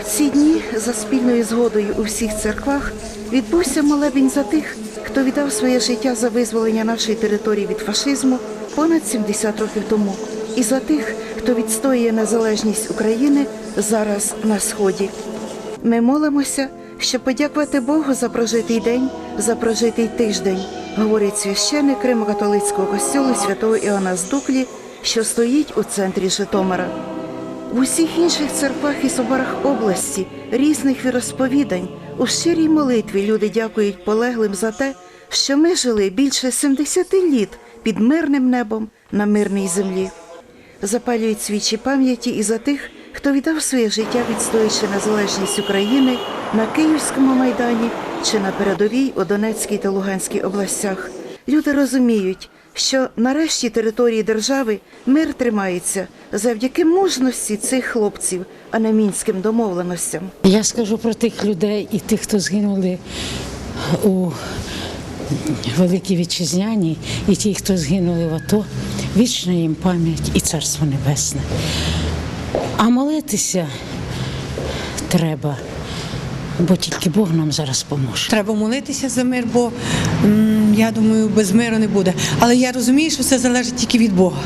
В ці дні за спільною згодою у всіх церквах відбувся молебень за тих, хто віддав своє життя за визволення нашої території від фашизму понад 70 років тому, і за тих, хто відстоює незалежність України зараз на сході. Ми молимося, щоб подякувати Богу за прожитий день, за прожитий тиждень, говорить священник Римо-католицького костюлу святого Іоанна з Дуклі, що стоїть у центрі Житомира. Усіх інших церквах і соборах області різних віросповідань у щирій молитві люди дякують полеглим за те, що ми жили більше 70 літ під мирним небом на мирній землі. Запалюють свічі пам'яті і за тих, хто віддав своє життя, відстоюючи незалежність України на Київському майдані чи на передовій у Донецькій та Луганській областях. Люди розуміють, що нарешті території держави мир тримається завдяки мужності цих хлопців, а не мінським домовленостям. Я скажу про тих людей і тих, хто згинули у Великій Вітчизняній, і ті, хто згинули в АТО, вічна їм пам'ять і царство небесне. А молитися треба, бо тільки Бог нам зараз поможе. Треба молитися за мир, бо я думаю, без миру не буде. Але я розумію, що все залежить тільки від Бога.